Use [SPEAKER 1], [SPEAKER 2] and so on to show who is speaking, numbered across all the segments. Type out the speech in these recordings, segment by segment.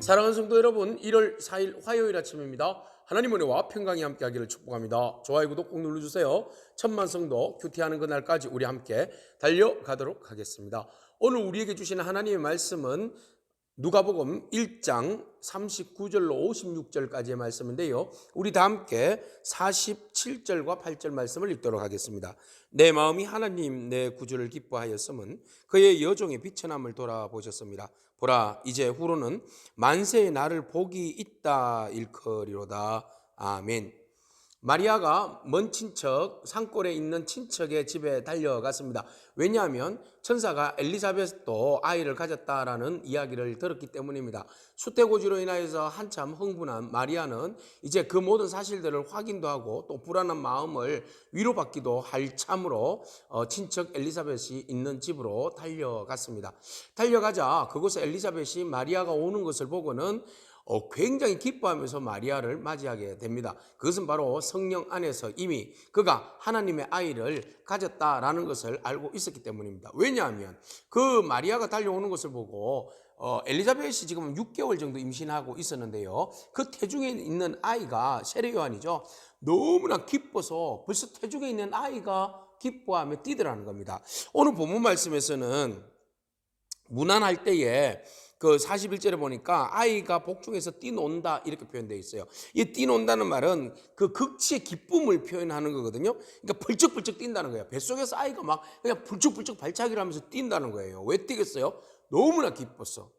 [SPEAKER 1] 사랑하는 성도 여러분, 1월 4일 화요일 아침입니다. 하나님 은혜와 평강이 함께하기를 축복합니다. 좋아요, 구독 꼭 눌러주세요. 천만 성도 큐티하는 그날까지 우리 함께 달려가도록 하겠습니다. 오늘 우리에게 주시는 하나님의 말씀은 누가복음 1장 39절로 56절까지의 말씀인데요. 우리 다 함께 47절과 8절 말씀을 읽도록 하겠습니다. 내 마음이 하나님 내 구주를 기뻐하였음은 그의 여종의 비천함을 돌아보셨습니다. 보라 이제 후로는 만세의 나를 복이 있다 일커리로다. 아멘. 마리아가 먼 친척 산골에 있는 친척의 집에 달려갔습니다. 왜냐하면 천사가 엘리자벳도 아이를 가졌다라는 이야기를 들었기 때문입니다. 수태고지로 인하여서 한참 흥분한 마리아는 이제 그 모든 사실들을 확인도 하고 또 불안한 마음을 위로받기도 할 참으로 어, 친척 엘리자벳이 있는 집으로 달려갔습니다. 달려가자 그곳에 엘리자벳이 마리아가 오는 것을 보고는 어, 굉장히 기뻐하면서 마리아를 맞이하게 됩니다. 그것은 바로 성령 안에서 이미 그가 하나님의 아이를 가졌다라는 것을 알고 있었기 때문입니다. 왜냐하면 그 마리아가 달려오는 것을 보고 어, 엘리자벳이 지금 6개월 정도 임신하고 있었는데요. 그 태중에 있는 아이가 세례 요한이죠. 너무나 기뻐서 벌써 태중에 있는 아이가 기뻐하며 뛰더라는 겁니다. 오늘 본문 말씀에서는 무난할 때에 그 41절에 보니까 아이가 복중에서 뛰논다 이렇게 표현되어 있어요. 이 뛰논다는 말은 그 극치의 기쁨을 표현하는 거거든요. 그러니까 벌쩍벌쩍 뛴다는 거예요. 뱃속에서 아이가 막 그냥 불쩍불쩍 발차기를 하면서 뛴다는 거예요. 왜 뛰겠어요? 너무나 기뻤어.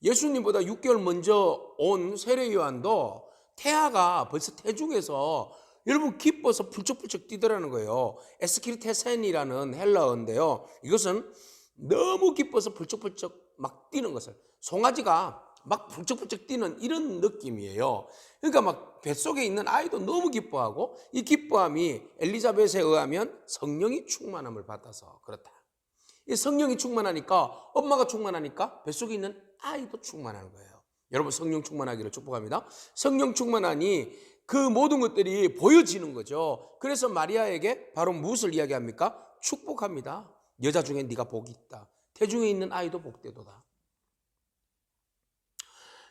[SPEAKER 1] 예수님보다 6개월 먼저 온 세례 요한도 태아가 벌써 태중에서 여러분 기뻐서 불쩍불쩍 뛰더라는 거예요. 에스키르테센이라는 헬라어인데요. 이것은 너무 기뻐서 불쩍불쩍 막 뛰는 것을 송아지가 막 불쩍불쩍 뛰는 이런 느낌이에요. 그러니까 막 뱃속에 있는 아이도 너무 기뻐하고 이 기뻐함이 엘리자벳에 의하면 성령이 충만함을 받아서 그렇다. 이 성령이 충만하니까 엄마가 충만하니까 뱃속에 있는 아이도 충만한 거예요. 여러분 성령 충만하기를 축복합니다. 성령 충만하니 그 모든 것들이 보여지는 거죠. 그래서 마리아에게 바로 무엇을 이야기합니까? 축복합니다. 여자 중에 네가 복이 있다. 태중에 있는 아이도 복되도다.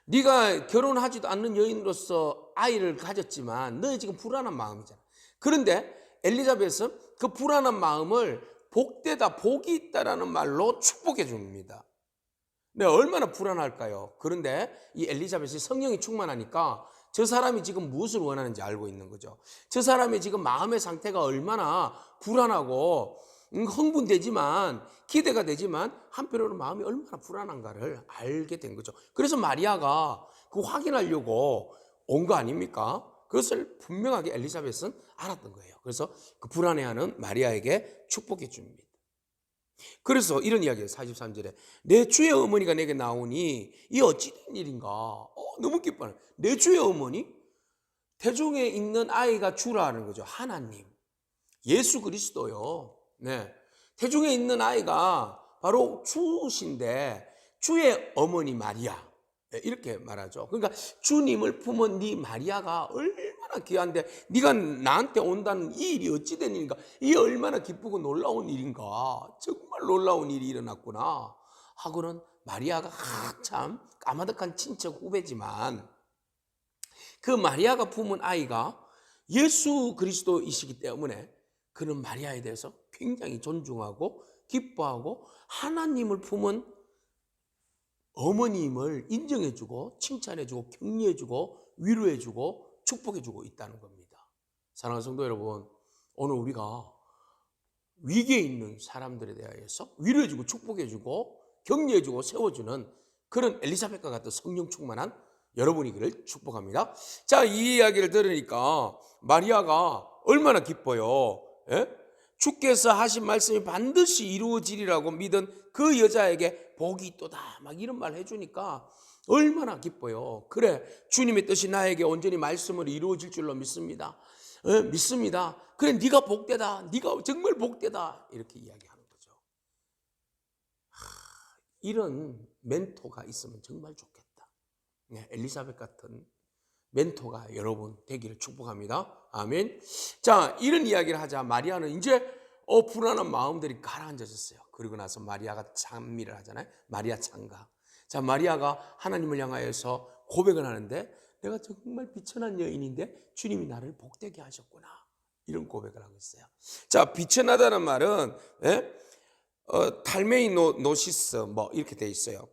[SPEAKER 1] 네가 결혼하지도 않는 여인으로서 아이를 가졌지만 너희 지금 불안한 마음이잖아. 그런데 엘리자벳은 그 불안한 마음을 복되다, 복이 있다라는 말로 축복해 줍니다. 네, 얼마나 불안할까요? 그런데 이 엘리자벳이 성령이 충만하니까 저 사람이 지금 무엇을 원하는지 알고 있는 거죠. 저 사람이 지금 마음의 상태가 얼마나 불안하고 음, 흥분되지만 기대가 되지만 한편으로 마음이 얼마나 불안한가를 알게 된 거죠. 그래서 마리아가 그 확인하려고 온 거 아닙니까? 그것을 분명하게 엘리자벳은 알았던 거예요. 그래서 그 불안해하는 마리아에게 축복해 줍니다. 그래서 이런 이야기예요. 43절에 내 주의 어머니가 내게 나오니 이 어찌된 일인가? 어, 너무 기뻐요. 내 주의 어머니? 태중에 있는 아이가 주라는 거죠. 하나님. 예수 그리스도요. 네. 태중에 있는 아이가 바로 주신데 주의 어머니 마리아. 네, 이렇게 말하죠. 그러니까 주님을 품은 네 마리아가 얼마나 귀한데 네가 나한테 온다는 이 일이 어찌 된 일인가? 이 얼마나 기쁘고 놀라운 일인가? 정말 놀라운 일이 일어났구나. 하고는 마리아가 한참 까마득한 친척 후배지만 그 마리아가 품은 아이가 예수 그리스도이시기 때문에 그는 마리아에 대해서 굉장히 존중하고 기뻐하고 하나님을 품은 어머님을 인정해주고 칭찬해주고 격려해주고 위로해주고 축복해주고 있다는 겁니다. 사랑하는 성도 여러분, 오늘 우리가 위기에 있는 사람들에 대하여서 위로해주고 축복해주고 격려해주고 세워주는 그런 엘리자벳과 같은 성령 충만한 여러분이기를 축복합니다. 자, 이 이야기를 들으니까 마리아가 얼마나 기뻐요. 예? 주께서 하신 말씀이 반드시 이루어지리라고 믿은 그 여자에게 복이 있도다. 막 이런 말 해주니까 얼마나 기뻐요. 그래, 주님의 뜻이 나에게 온전히 말씀으로 이루어질 줄로 믿습니다. 예, 믿습니다. 그래, 네가 복되다. 네가 정말 복되다. 이렇게 이야기하는 거죠. 하, 이런 멘토가 있으면 정말 좋겠다. 네, 엘리사벳 같은 멘토가 여러분 되기를 축복합니다. 아멘. 자, 이런 이야기를 하자 마리아는 이제 어 불안한 마음들이 가라앉아졌어요. 그리고 나서 마리아가 찬미를 하잖아요. 마리아 찬가. 자, 마리아가 하나님을 향하여서 고백을 하는데 내가 정말 비천한 여인인데 주님이 나를 복되게 하셨구나. 이런 고백을 하고 있어요. 자, 비천하다는 말은 예? 어, 탈메이노 노시스 뭐 이렇게 돼 있어요.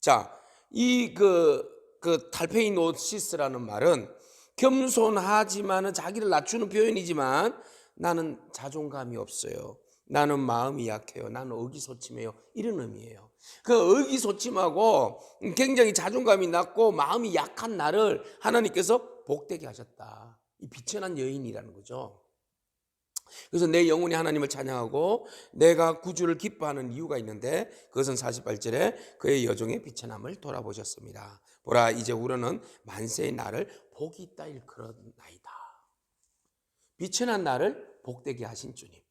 [SPEAKER 1] 자, 이그 그 탈페이노시스라는 말은 겸손하지만은 자기를 낮추는 표현이지만 나는 자존감이 없어요. 나는 마음이 약해요. 나는 의기소침해요. 이런 의미예요. 그 의기소침하고 굉장히 자존감이 낮고 마음이 약한 나를 하나님께서 복되게 하셨다. 이 비천한 여인이라는 거죠. 그래서 내 영혼이 하나님을 찬양하고 내가 구주를 기뻐하는 이유가 있는데 그것은 48절에 그의 여종의 비천함을 돌아보셨습니다. 보라 이제 우러는 만세의 나를 복이 있다 일컬었나이다. 비천한 나를 복되게 하신 주님.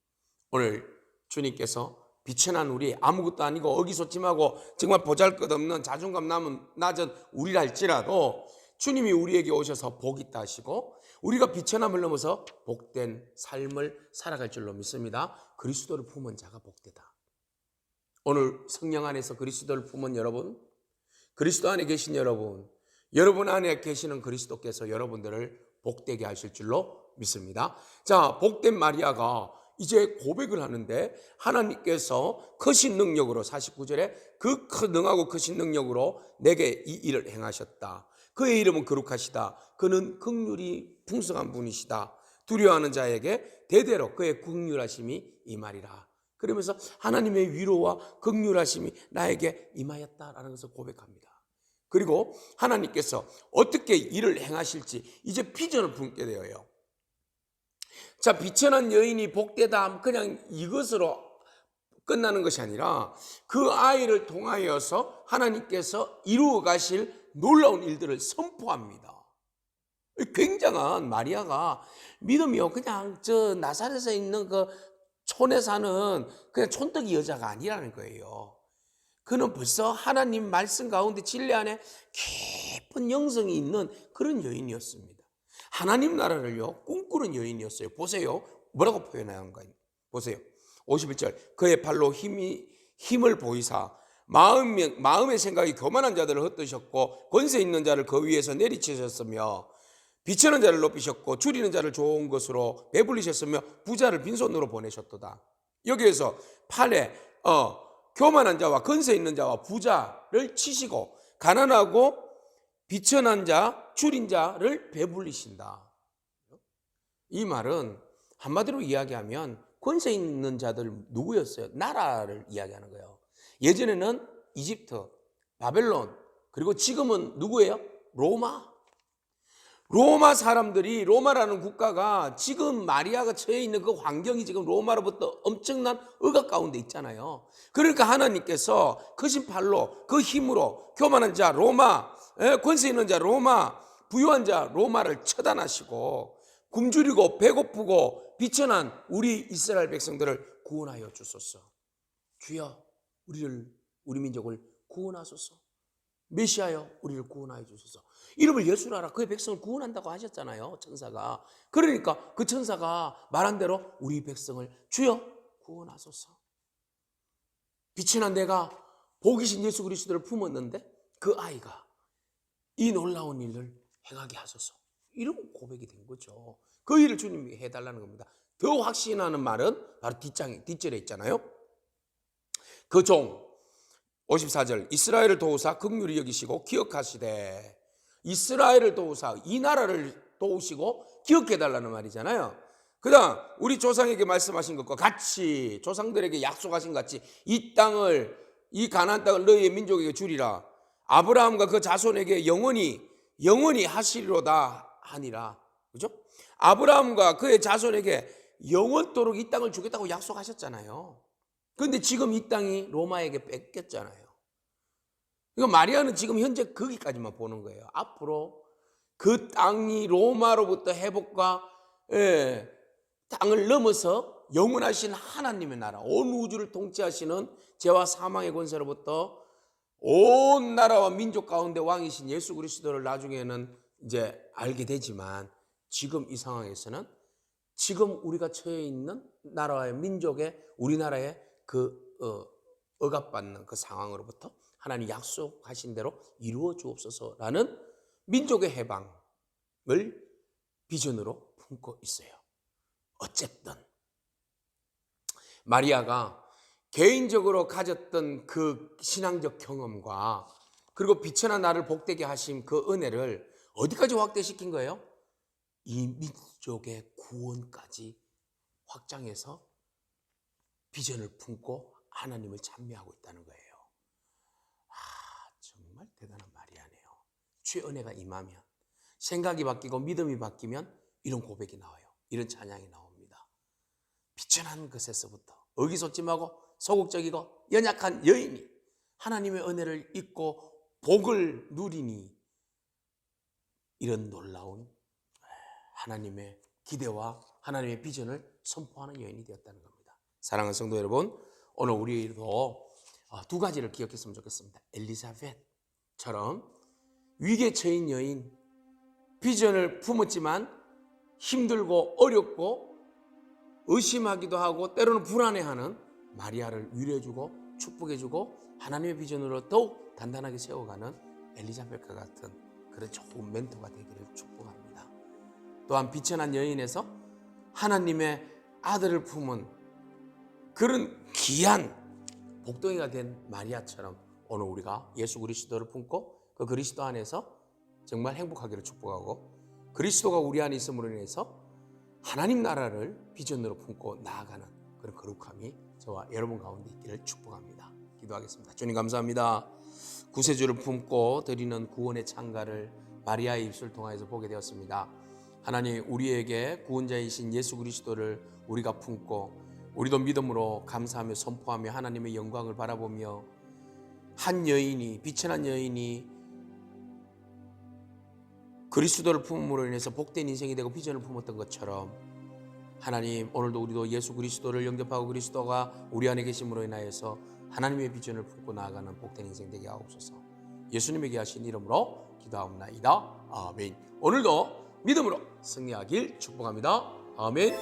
[SPEAKER 1] 오늘 주님께서 비천한 우리 아무것도 아니고 어기소침하고 정말 보잘것없는 자존감 남은 낮은 우리랄지라도 주님이 우리에게 오셔서 복 있다 하시고 우리가 비천함을 넘어서 복된 삶을 살아갈 줄로 믿습니다. 그리스도를 품은 자가 복되다. 오늘 성령 안에서 그리스도를 품은 여러분, 그리스도 안에 계신 여러분, 여러분 안에 계시는 그리스도께서 여러분들을 복되게 하실 줄로 믿습니다. 자, 복된 마리아가 이제 고백을 하는데 하나님께서 크신 능력으로 49절에 그 능하고 크신 능력으로 내게 이 일을 행하셨다. 그의 이름은 거룩하시다. 그는 극률이 풍성한 분이시다. 두려워하는 자에게 대대로 그의 극률하심이 임하리라. 그러면서 하나님의 위로와 극률하심이 나에게 임하였다라는 것을 고백합니다. 그리고 하나님께서 어떻게 일을 행하실지 이제 비전을 품게 되어요. 자, 비천한 여인이 복되다 그냥 이것으로 끝나는 것이 아니라 그 아이를 통하여서 하나님께서 이루어 가실 놀라운 일들을 선포합니다. 굉장한 마리아가 믿음이요. 그냥 저 나사렛에 있는 그 촌에 사는 그냥 촌떡이 여자가 아니라는 거예요. 그는 벌써 하나님 말씀 가운데 진리 안에 깊은 영성이 있는 그런 여인이었습니다. 하나님 나라를요, 꿈꾸는 여인이었어요. 보세요. 뭐라고 표현하는가 보세요. 51절. 그의 발로 힘이, 힘을 보이사 마음, 마음의 생각이 교만한 자들을 흩으셨고 권세 있는 자를 그 위에서 내리치셨으며 비치는 자를 높이셨고 줄이는 자를 좋은 것으로 배불리셨으며 부자를 빈손으로 보내셨도다. 여기에서 팔에 어, 교만한 자와 권세 있는 자와 부자를 치시고 가난하고 비천한 자, 줄인 자를 배불리신다. 이 말은 한마디로 이야기하면 권세 있는 자들 누구였어요? 나라를 이야기하는 거예요. 예전에는 이집트, 바벨론, 그리고 지금은 누구예요? 로마. 로마 사람들이 로마라는 국가가 지금 마리아가 처해 있는 그 환경이 지금 로마로부터 엄청난 억압 가운데 있잖아요. 그러니까 하나님께서 크신 팔로 그 힘으로 교만한 자 로마, 예, 권세 있는 자 로마, 부유한 자 로마를 처단하시고 굶주리고 배고프고 비천한 우리 이스라엘 백성들을 구원하여 주소서. 주여 우리를 우리 민족을 구원하소서. 메시아여 우리를 구원하여 주소서. 이름을 예수로 하라. 그의 백성을 구원한다고 하셨잖아요. 천사가. 그러니까 그 천사가 말한 대로 우리 백성을 주여 구원하소서. 비친한 내가 복이신 예수 그리스도를 품었는데 그 아이가 이 놀라운 일을 행하게 하소서. 이런 고백이 된 거죠. 그 일을 주님이 해달라는 겁니다. 더 확신하는 말은 바로 뒷장에, 뒷절에 있잖아요. 그 종, 54절, 이스라엘을 도우사 극률이 여기시고 기억하시되, 이스라엘을 도우사 이 나라를 도우시고 기억해 달라는 말이잖아요. 그 다음, 우리 조상에게 말씀하신 것과 같이, 조상들에게 약속하신 것 같이, 이 땅을, 이 가나안 땅을 너희의 민족에게 주리라. 아브라함과 그 자손에게 영원히, 영원히 하시리로다 하니라. 그죠? 아브라함과 그의 자손에게 영원토록 이 땅을 주겠다고 약속하셨잖아요. 그런데 지금 이 땅이 로마에게 뺏겼잖아요. 이거 마리아는 지금 현재 거기까지만 보는 거예요. 앞으로 그 땅이 로마로부터 회복과 예, 땅을 넘어서 영원하신 하나님의 나라, 온 우주를 통치하시는 죄와 사망의 권세로부터 온 나라와 민족 가운데 왕이신 예수 그리스도를 나중에는 이제 알게 되지만 지금 이 상황에서는 지금 우리가 처해 있는 나라의 민족의 우리나라의 그 어, 억압받는 그 상황으로부터 하나님 약속하신 대로 이루어 주옵소서라는 민족의 해방을 비전으로 품고 있어요. 어쨌든 마리아가 개인적으로 가졌던 그 신앙적 경험과 그리고 비천한 나를 복되게 하신 그 은혜를 어디까지 확대시킨 거예요? 이 민족의 구원까지 확장해서 비전을 품고 하나님을 찬미하고 있다는 거예요. 아, 정말 대단한 마리아네요. 주의 은혜가 임하면 생각이 바뀌고 믿음이 바뀌면 이런 고백이 나와요. 이런 찬양이 나옵니다. 비천한 것에서부터 의기소침하고 소극적이고 연약한 여인이 하나님의 은혜를 잊고 복을 누리니 이런 놀라운 하나님의 기대와 하나님의 비전을 선포하는 여인이 되었다는 겁니다. 사랑하는 성도 여러분, 오늘 우리도 어, 두 가지를 기억했으면 좋겠습니다. 엘리사벳 처럼 위기에 처인 여인, 비전을 품었지만 힘들고 어렵고 의심하기도 하고 때로는 불안해하는 마리아를 위로해주고 축복해주고 하나님의 비전으로 더욱 단단하게 세워가는 엘리자벳과 같은 그런 좋은 멘토가 되기를 축복합니다. 또한 비천한 여인에서 하나님의 아들을 품은 그런 귀한 복덩이가 된 마리아처럼 오늘 우리가 예수 그리스도를 품고 그 그리스도 안에서 정말 행복하기를 축복하고 그리스도가 우리 안에 있음으로 인해서 하나님 나라를 비전으로 품고 나아가는 그런 거룩함이 저와 여러분 가운데 있기를 축복합니다. 기도하겠습니다. 주님 감사합니다. 구세주를 품고 드리는 구원의 창가를 마리아의 입술 통하여서 보게 되었습니다. 하나님 우리에게 구원자이신 예수 그리스도를 우리가 품고 우리도 믿음으로 감사하며 선포하며 하나님의 영광을 바라보며 한 여인이 비천한 여인이 그리스도를 품음으로 인해서 복된 인생이 되고 비전을 품었던 것처럼 하나님 오늘도 우리도 예수 그리스도를 영접하고 그리스도가 우리 안에 계심으로 인하여서 하나님의 비전을 품고 나아가는 복된 인생 되게 하옵소서. 예수님에게 하신 이름으로 기도하옵나이다. 아멘. 오늘도 믿음으로 승리하길 축복합니다. 아멘.